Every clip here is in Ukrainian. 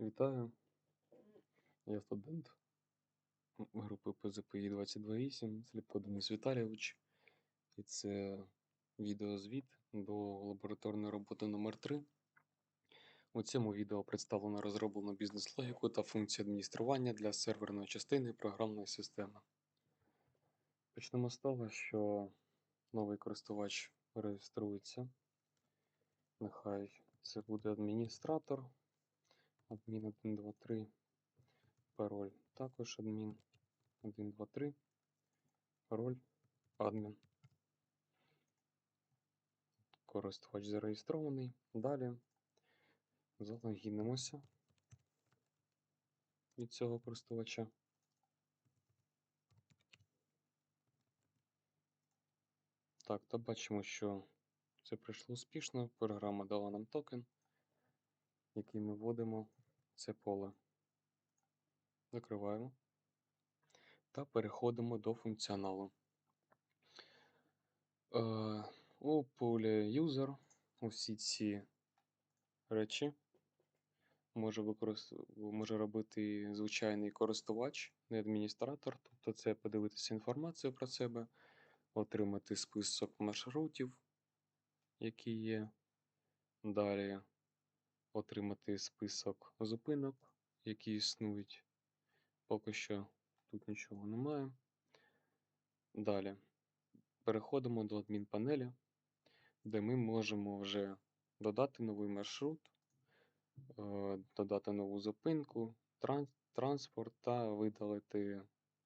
Вітаю, я студент групи ПЗПІ 228, Сліпко Денис Віталійович. І це відеозвіт до лабораторної роботи номер 3 У цьому відео представлено розроблену бізнес-логіку та функції адміністрування для серверної частини програмної системи. Почнемо з того, що новий користувач реєструється. Нехай це буде адміністратор. Адмін 1, 2, 3. Пароль також адмін 1, 2, 3. Пароль адмін. Користувач зареєстрований. Далі залогінимося від цього користувача. Так, то бачимо, що це пройшло успішно. Програма дала нам токен, який ми вводимо це поле. Закриваємо та переходимо до функціоналу. Е, у полі User усі ці речі може, використ... може робити звичайний користувач, не адміністратор. Тобто це подивитися інформацію про себе, отримати список маршрутів, які є. Далі отримати список зупинок, які існують. Поки що тут нічого немає. Далі переходимо до адмінпанелі, де ми можемо вже додати новий маршрут, е, додати нову зупинку, транспорт та видалити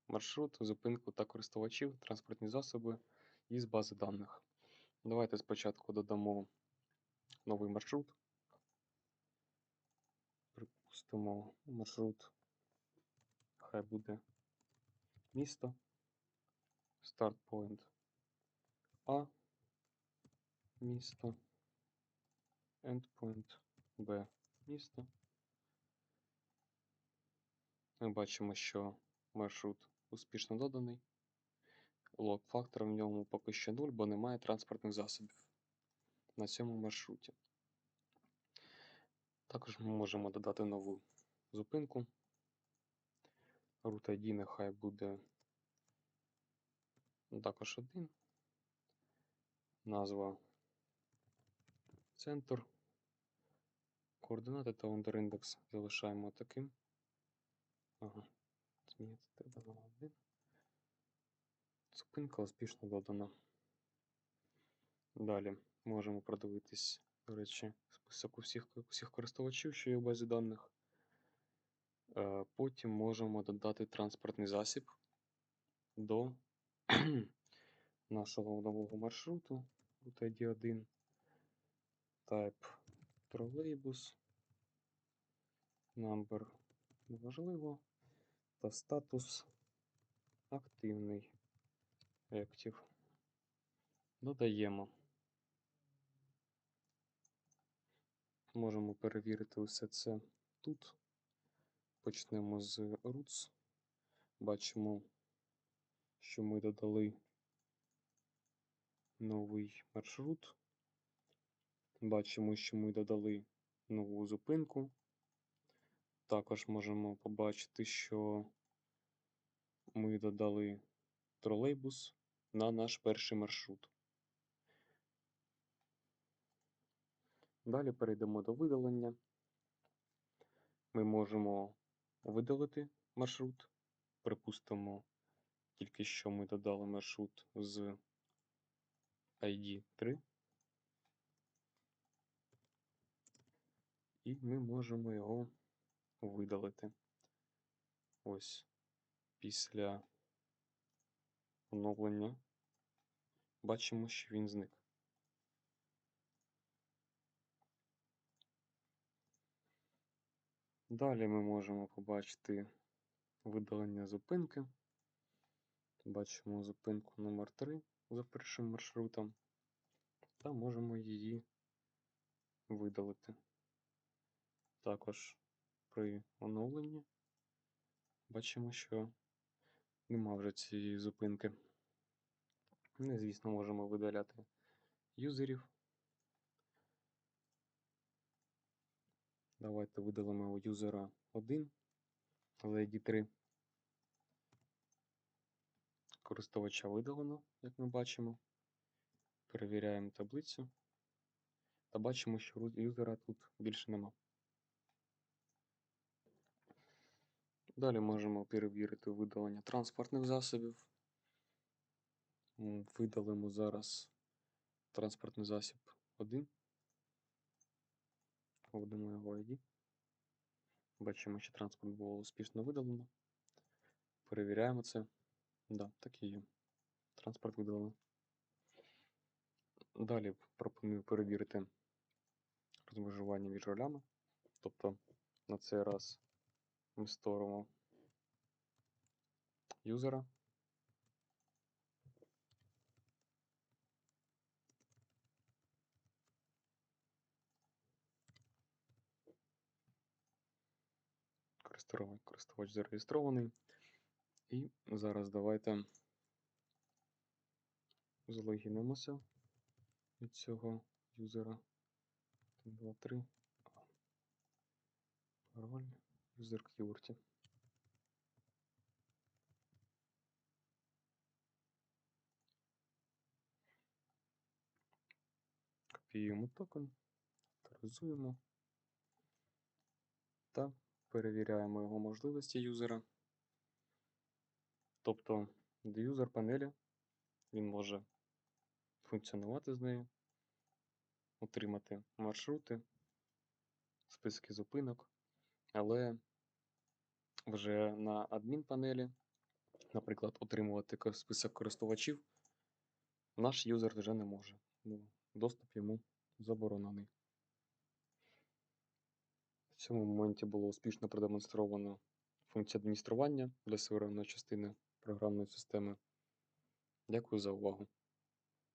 маршрут, зупинку та користувачів, транспортні засоби із бази даних. Давайте спочатку додамо новий маршрут. Припустимо маршрут. Хай буде місто. Point А. Місто. Endpoint Б. Місто. Ми бачимо, що маршрут успішно доданий. Лог фактор в ньому поки що 0, бо немає транспортних засобів на цьому маршруті. Також ми можемо додати нову зупинку. Root ID нехай буде також один. Назва центр. Координати та underindex залишаємо таким. Ага, змінити треба на один. Зупинка успішно додана. Далі можемо продивитись, до речі, список усіх, усіх користувачів, що є в базі даних. Е, Потім можемо додати транспортний засіб до нашого нового маршруту UTD 1 Type тролейбус, number неважливо, та статус активний Active. Додаємо. Можемо перевірити усе це тут. Почнемо з roots. Бачимо, що ми додали новий маршрут. Бачимо, що ми додали нову зупинку. Також можемо побачити, що ми додали тролейбус на наш перший маршрут. Далі перейдемо до видалення. Ми можемо видалити маршрут. Припустимо, тільки що ми додали маршрут з ID 3. І ми можемо його видалити. Ось після оновлення бачимо, що він зник. Далі ми можемо побачити видалення зупинки. Бачимо зупинку номер 3 за першим маршрутом, та можемо її видалити. Також при оновленні бачимо, що нема вже цієї зупинки. І, звісно, можемо видаляти юзерів. Давайте видалимо юзера 1, LED 3. Користувача видалено, як ми бачимо. Перевіряємо таблицю. Та бачимо, що юзера тут більше нема. Далі можемо перевірити видалення транспортних засобів. Видалимо зараз транспортний засіб 1. Вводимо його ID. Бачимо, що транспорт було успішно видалено. Перевіряємо це. Да, так і є. Транспорт видалено. Далі пропоную перевірити розмежування між ролями. Тобто на цей раз ми створимо юзера. Користувач, користувач зареєстрований. І зараз давайте залогінимося від цього юзера. 1, 2, 3. Пароль. Юзер QWERTY. Копіюємо токен, авторизуємо та перевіряємо його можливості юзера. Тобто в юзер панелі він може функціонувати з нею, отримати маршрути, списки зупинок, але вже на адмін панелі, наприклад, отримувати список користувачів, наш юзер вже не може. Ну, доступ йому заборонений. В цьому моменті було успішно продемонстровано функцію адміністрування для суверенної частини програмної системи. Дякую за увагу.